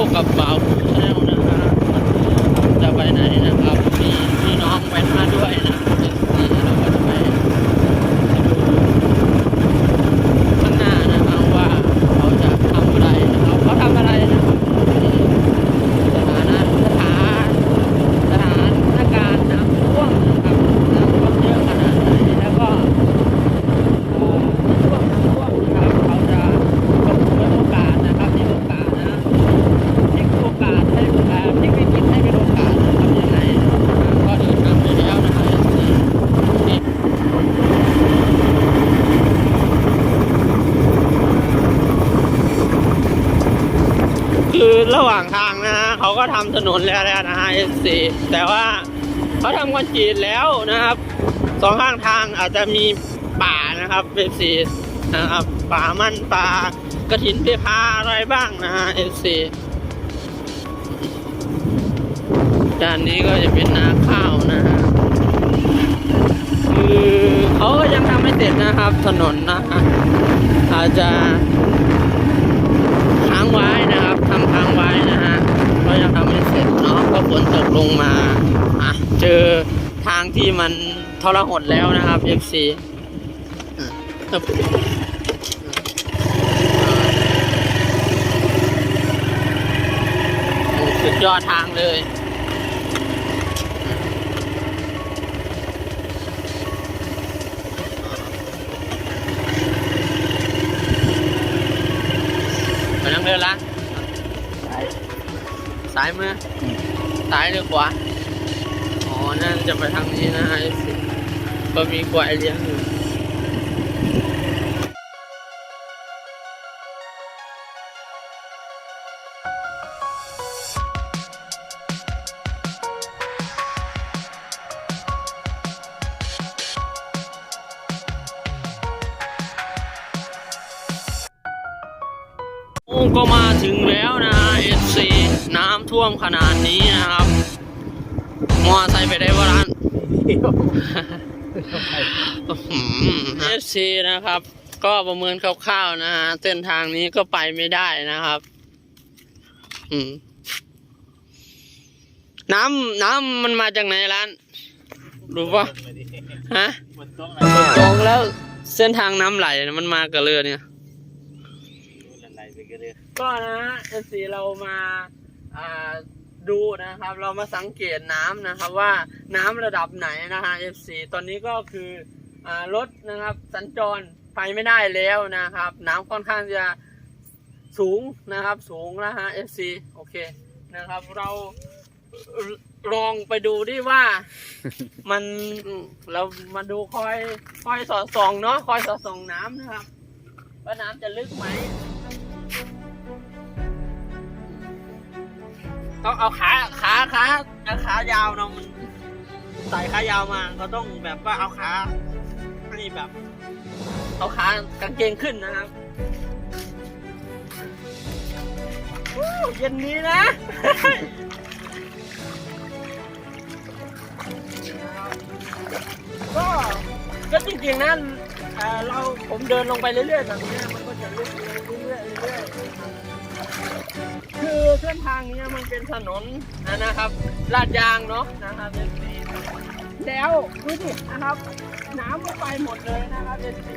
พบกับบ่าวชาแนลนะฮะจะไปไหนนะครับ มีพี่น้องแว้นมาด้วยนะนี่เราก็จะไปดูข้างหน้านะครับว่าเขาจะทำอะไรนะครับเขาทำอะไรนะครับสถานะสถานสถานการณ์น้ำท่วมนะครับน้ำท่วมเยอะขนาดไหนแล้วก็ เอ่อช่วงน้ำท่วมนะครับเขาจะส่งเปิดโอกาสนะครับมีโอกาสนะเทคโอกาสให้เอ่อเทควิกฤตให้เป็นโอกาสนะครับยังไงก็เดินทางไปแล้วนะครับนี่คือระหว่างทางนะฮะเขาก็ทำ ถนนแล้วนะฮะ S4 แต่ว่าเขาทำคอนกรีตแล้วนะครับสองข้างทางอาจจะมีป่านะครับเอฟซีนะครับป่ามันป่ากระถินเพพาอะไรบ้างนะฮะเอฟซีด้านนี้ก็จะเป็นนาข้าวนะฮะคือเขาก็ยังทำไม่เสร็จนะครับถนนนะฮะอาจจะค้างไว้นะครับทำค้างไว้นะฮะ ก็ยังทำไม่เสร็จเนาะก็ฝนตกลงมาอะเจอทางที่มันทรหดแล้วนะครับ FC อะครับสุดยอดทางเลยไปนั่งเรือละ ซ้ายมือซ้ายหรือขวาอ๋อนั่นจะไปทางนี้นะไอ้สิก็มีกวายเลี้ยงอยู่ โอ้ก็มาถึงแล้วนะฮะ FC น้ำท่วมขนาดนี้นะครับ มอไซค์ไปได้ว่าร้านเอฟซีนะครับ ก็ประเมินคร่าวๆนะฮะเส้นทางนี้ก็ไปไม่ได้นะครับ อืมน้ำน้ำมันมาจากไหนร้าน รู้ปะฮะตรงแล้วเส้นทางน้ำไหลมันมากับเรือเนี่ย ก็นะเอฟซีเรามาดูนะครับ เรามาสังเกตน้ำนะครับว่าน้ำระดับไหนนะฮะ FC ตอนนี้ก็คือรถนะครับ สัญจรไปไม่ได้แล้วนะครับ น้ำค่อนข้างจะสูงนะครับ สูงนะฮะ FC โอเคนะครับ เราลองไปดูดิว่ามันเรามาดูคอยคอยสอดส่องเนาะคอยสอดส่องน้ำนะครับว่าน้ำจะลึกไหม ต้องเอาขาขาขาเอาขายาวเนาะมันใส่ขายาวมาก็ต้องแบบว่าเอาขาให้แบบเอาขากางเกงขึ้นนะครับเย็นนี้นะก็ก็จริงๆนะเราผมเดินลงไปเรื่อยๆแบบนี้ เส้นทางเนี้ยมันเป็นถนนนะนะครับลาดยางเนาะนะครับเอซีแล้วดูสินะครับ น้ำก็ไปหมดเลยนะครับเอซี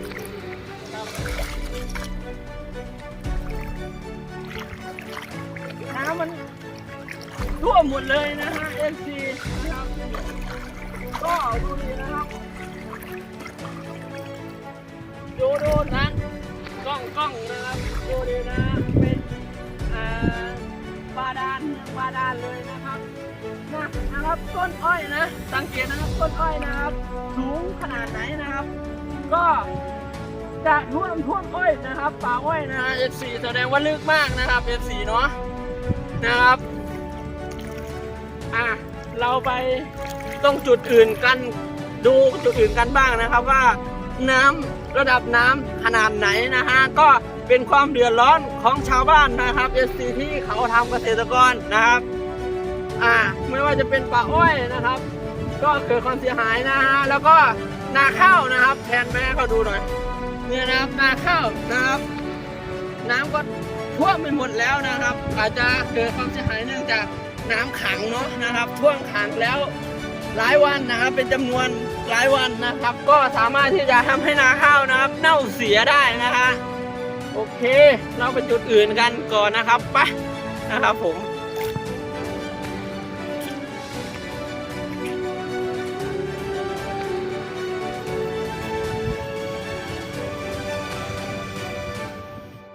น้ำมันท่วมหมดเลยนะฮะเอซีนะครับก็ดูดินะครับดูดูนะกล้องกล้องนะครับดูดีนะเป็นอ่า บาดาลเมืองบาดาลเลยนะครับนะนะครับต้นอ้อยนะ สังเกตนะครับต้นอ้อยนะครับ สูงขนาดไหนนะครับ ก็จะท่วมท่วมอ้อยนะครับป่าอ้อยนะฮะ F4 แสดงว่าลึกมากนะครับ F4 เนาะนะครับอะเราไปตรงจุดอื่นกันดูจุดอื่นกันบ้างนะครับว่าน้ำระดับน้ำขนาดไหนนะฮะก็ เป็นความเดือดร้อนของชาวบ้านนะครับเอซีที่เขาทำเกษตรกรนะครับ อ่า ไม่ว่าจะเป็นป่าอ้อยนะครับ ก็เกิดความเสียหายนะฮะแล้วก็นาข้าวนะครับแทนแม่เขาดูหน่อยเนี่ยนะครับนาข้าวนะครับ น้ำก็ท่วมไปหมดแล้วนะครับ อาจจะเกิดความเสียหายเนื่องจากน้ำขังเนาะนะครับ ท่วมขังแล้วหลายวันนะครับ เป็นจำนวนหลายวันนะครับ ก็สามารถที่จะทำให้นาข้าวนะครับ เน่าเสียได้นะฮะ โอเค เราไปจุดอื่นกันก่อนนะครับไปนะครับผม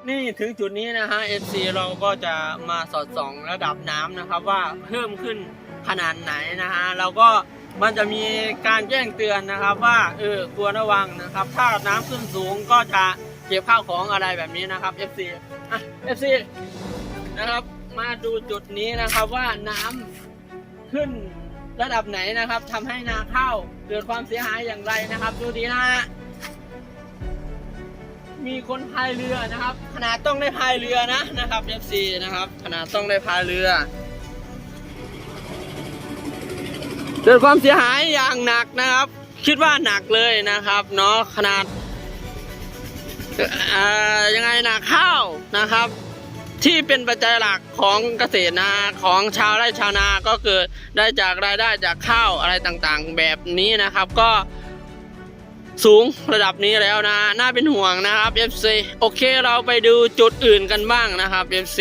นี่ถึงจุดนี้นะฮะ FC เราก็จะมาสอดส่องระดับน้ำนะครับ ว่าเพิ่มขึ้นขนาดไหนนะฮะเราก็มันจะมีการแจ้งเตือนนะครับว่าเออควรระวังนะครับ ถ้าน้ำขึ้นสูงก็จะ เก็บข้าวของอะไรแบบนี้นะครับ FC อะ FC นะครับ มาดูจุดนี้นะครับว่าน้ำขึ้นระดับไหนนะครับทำให้นาข้าวเกิดความเสียหายอย่างไรนะครับ ดูดีนะฮะมีคนพายเรือนะครับ ขนาดต้องได้พายเรือนะนะครับ FC นะครับ ขนาดต้องได้พายเรือ เกิดความเสียหายอย่างหนักนะครับ คิดว่าหนักเลยนะครับเนาะขนาด ยังไงนะข้าวนะครับ ที่เป็นปัจจัยหลักของเกษตรนาของชาวไร่ชาวนาก็เกิดได้จากรายได้จากข้าวอะไรต่างๆ แบบนี้นะครับก็สูงระดับนี้แล้วนะ น่าเป็นห่วงนะครับ FC โอเคเราไปดูจุดอื่นกันบ้างนะครับ FC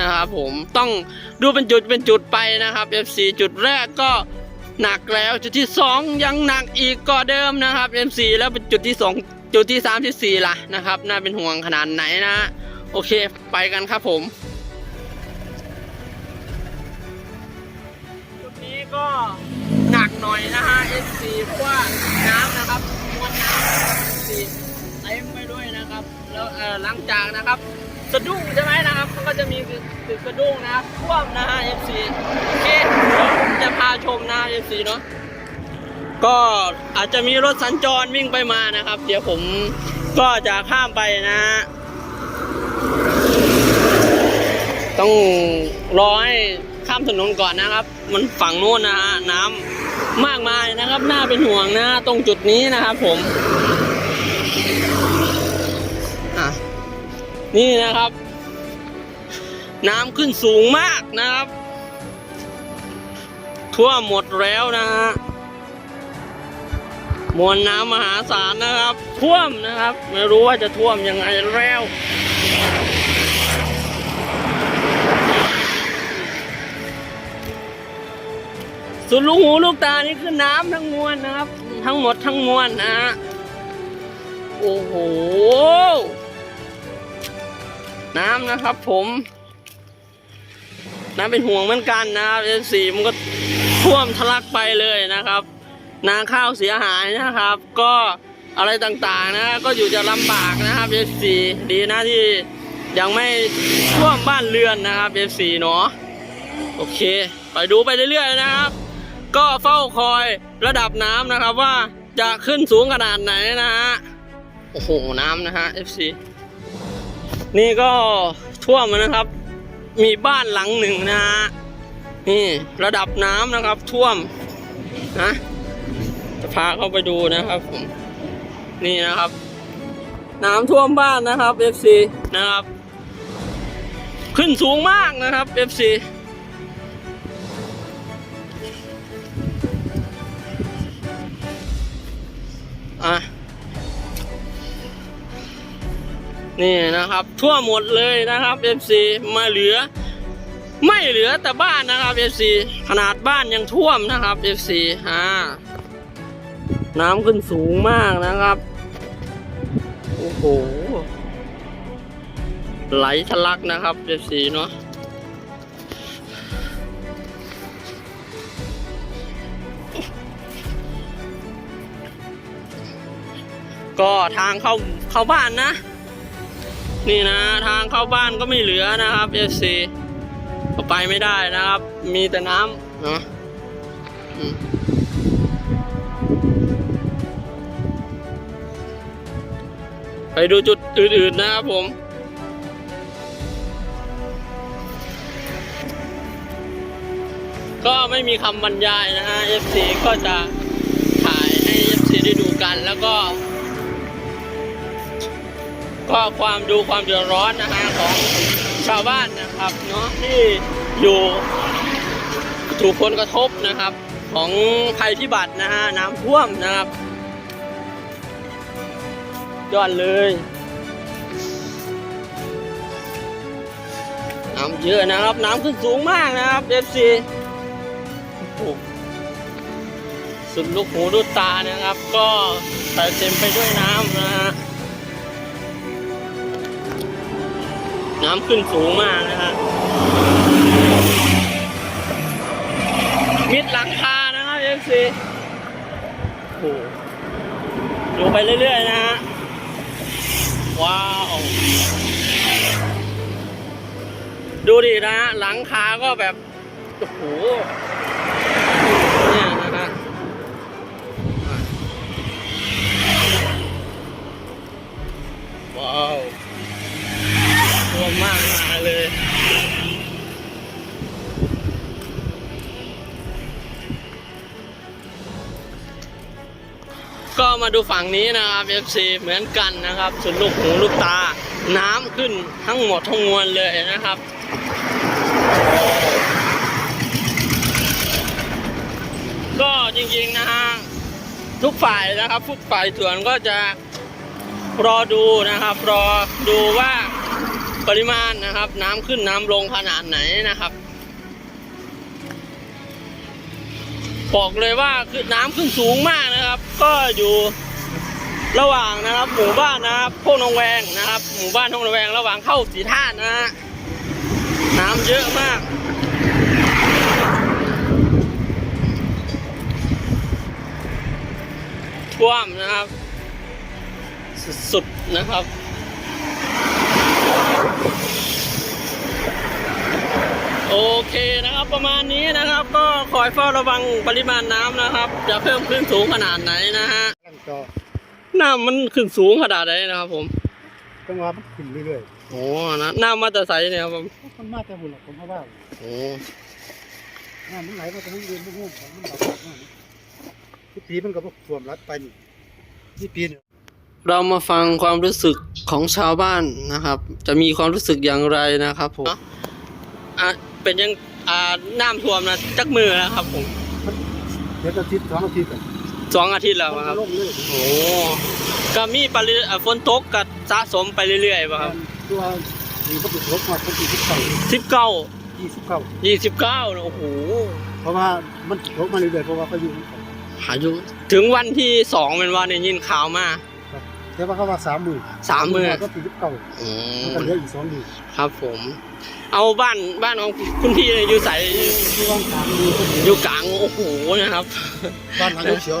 นะครับผมต้องดูเป็นจุดเป็นจุดไปนะครับ FC จุดแรกก็หนักแล้วจุดที่ 2 ยังหนักอีกก็เดิมนะครับ FC แล้วเป็นจุดที่ 2 จุดที่3ที่4ล่ะนะครับ น่าเป็นห่วงขนาดไหนนะ โอเค ไปกันครับผม จุดนี้ก็หนักหน่อยนะฮะ S4 เพราะว่าน้ำนะครับมวลน้ำ S4 เต็มไปด้วยนะครับ แล้วเอ่อหลังจากนะครับสะดุ้งใช่ไหมนะครับมันก็จะมีตึกสะดุ้งนะครับท่วมนะฮะ F4 โอเคเดี๋ยวผมจะพาชมนะ F4 เนาะ ก็อาจจะมีรถสัญจรวิ่งไปมานะครับ เดี๋ยวผมก็จะข้ามไปนะฮะต้องรอให้ข้ามถนนก่อนนะครับ มันฝั่งโน้นนะฮะน้ำมากมายนะครับ น่าเป็นห่วงนะตรงจุดนี้นะครับผมอะนี่นะครับ น้ำขึ้นสูงมากนะครับ ทั่วหมดแล้วนะฮะ มวลน้ำมหาศาลนะครับ ท่วมนะครับ ไม่รู้ว่าจะท่วมยังไงแล้วสุดลูกหูลูกตานี่คือน้ำทั้งมวลนะครับ ทั้งหมดทั้งมวลนะฮะโอ้โห น้ำนะครับผม น้ำเป็นห่วงเหมือนกันนะครับเอสีมันก็ท่วมทะลักไปเลยนะครับ นาข้าวเสียหายนะครับ ก็อะไรต่างๆนะก็อยู่จะลำบากนะครับเอสีดีนะที่ยังไม่ท่วมบ้านเรือนนะครับเอสีเนาะโอเค ไปดูไปเรื่อยๆนะครับ ก็เฝ้าคอยระดับน้ำนะครับว่าจะขึ้นสูงขนาดไหนนะฮะโอ้โหน้ำนะฮะ FC นี่ก็ท่วมนะครับ มีบ้านหลังหนึ่งนะฮะนี่ระดับน้ำนะครับท่วมนะ จะพาเข้าไปดูนะครับผมนี่นะครับ น้ำท่วมบ้านนะครับ FC นะครับ ขึ้นสูงมากนะครับ FC อะนี่นะครับ ทั่วหมดเลยนะครับ FC มาเหลือ ไม่เหลือแต่บ้านนะครับ FC ขนาดบ้านยังท่วมนะครับ FC อ่า น้ำขึ้นสูงมากนะครับ โอ้โห ไหลทะลักนะครับ FC เนาะก็ทางเข้าเข้าบ้านนะ นี่นะทางเข้าบ้านก็ไม่เหลือนะครับ FC ก็ไปไม่ได้นะครับ มีแต่น้ำเนาะ ไปดูจุดอื่นๆนะครับผม ก็ไม่มีคำบรรยายนะฮะ FC ก็จะถ่ายให้ FC ได้ดูกันแล้วก็ ก็ความดูความเดือดร้อนนะฮะของชาวบ้านนะครับเนาะที่อยู่ถูกผลกระทบนะครับ ของภัยพิบัตินะฮะน้ำท่วมนะครับ ยอดเลยน้ำเยอะนะครับ น้ำขึ้นสูงมากนะครับเอฟซีสุดลูกหูดูตานะครับ ก็เต็มไปด้วยน้ำนะฮะน้ำขึ้นสูงมากนะฮะมิดหลังคานะครับเอฟซีโอ้ดูไปเรื่อยๆนะฮะ ว้าว ดูดินะฮะหลังคาก็แบบ โอ้โห เนี่ยนะฮะว้าวรวมมากมาเลย ก็มาดูฝั่งนี้นะครับ FC เหมือนกันนะครับ สุดลูกหูลูกตา น้ำขึ้นทั้งหมดทั้งมวลเลยนะครับก็จริงๆนะฮะทุกฝ่ายนะครับทุกฝ่ายส่วนก็จะรอดูนะครับรอดูว่าปริมาณนะครับ น้ำขึ้นน้ำลงขนาดไหนนะครับ บอกเลยว่าคือน้ำขึ้นสูงมากนะครับ ก็อยู่ระหว่างนะครับ หมู่บ้านนะครับโพนงแวงนะครับ หมู่บ้านทงนงแวงระหว่างเข้าสีท่าตุนะฮะน้ำเยอะมากท่วมนะครับ สุดๆนะครับ โอเคนะครับประมาณนี้นะครับ ก็คอยเฝ้าระวังปริมาณน้ำนะครับ จะเพิ่มขึ้นสูงขนาดไหนนะฮะตั้งจอน้ำมันขึ้นสูงขนาดไหนนะครับ ผมจังหวะมันขึ้นเรื่อยโอ้นะน้ำมาแต่ใสเนี่ยครับผมๆมันมาแต่บุญหรอกผมว่าว่าโอ้น้ำมันไหลมาจากห้องเรียนพวกนู้นผมมันไหลมาทุกปีมันก็บ่ท่วมรัดไปนี่นี่ปีเนี่ยเรามาฟังความรู้สึกของชาวบ้านนะครับ จะมีความรู้สึกอย่างไรนะครับผมอะ เป็นยังอ่าน้ำท่วมนะจักมือนะครับผมเดี๋ยวอาทิตย์สองอาทิตย์กันสองอาทิตย์แล้วมันครับก็ลงเลยโอ้ก็มีปริอะฝนตกกับสะสมไปเรื่อยๆป่ะครับตัวนี่ก็ติดลบมาเป็นสี่สิบเก้าสิบเก้ายี่สิบเก้ายี่สิบเก้าโอ้โหเพราะว่ามันติดลบมาเรื่อยๆเพราะว่าเขาอยู่หายุถึงวันที่สองเป็นวันนี้ยินข่าวมาแต่ว่าเขาว่าสามหมื่นสามหมื่นก็สี่สิบเก้าอืมันก็เหลืออีกสองหมื่นครับผม เอาบ้านบ้านของคุณพี่เนี่ยอยู่ใสที่ว่างสามหมื่นก็เหลืออยู่กลางโอ้โหนะครับ บ้านหลังเขียว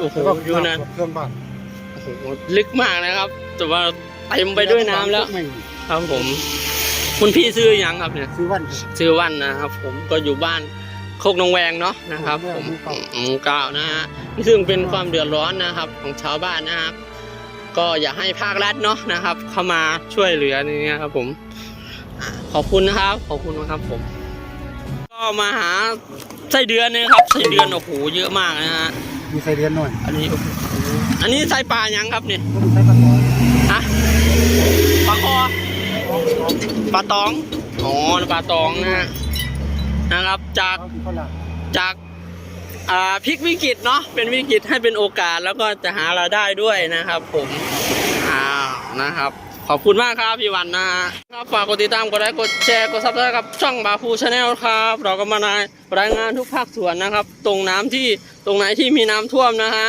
โอ้โหแล้วก็อยู่นั่นเครื่องบ้านโอ้โหลึกมากนะครับ แต่ว่าเต็มไปด้วยน้ำแล้วไม่มีครับผม คุณพี่ซื้ออยังครับเนี่ยซื้อวันชื่อวันนะครับ ผมก็อยู่บ้านโคกนงแวงเนาะนะครับ ผมหมู่เก้าหมู่เก้านะฮะซึ่งเป็นความเดือดร้อนนะครับ ของชาวบ้านนะครับ ก็อยากให้ภาครัฐเนาะนะครับ เข้ามาช่วยเหลือนี่นะครับผมอ่า ขอบคุณนะครับ ขอบคุณนะครับผม ก็มาหาไส้เดือนเนี่ยครับไส้เดือนโอ้โหเยอะมากนะฮะมีไส้เดือนหน่อย อันนี้โอ้โหอันนี้ไส้ปลายังครับเนี่ยก็มีไส้ปลาคอฮะปลาคอปลาตองอ๋อปลาตองนะฮะนะครับจากเขาที่เขาลากจากอ่าพลิกวิกฤตเนาะเป็นวิกฤตให้เป็นโอกาสแล้วก็จะหารายได้ด้วยนะครับ ผมอ้าวนะครับ ขอบคุณมากครับพี่วันนะฮะครับฝากกดติดตามกดไลค์กดแชร์กดซับสไครต์กับช่องบาฟูชาแนลครับ เราก็มานายรายงานทุกภาคส่วนนะครับ ตรงน้ำที่ตรงไหนที่มีน้ำท่วมนะฮะ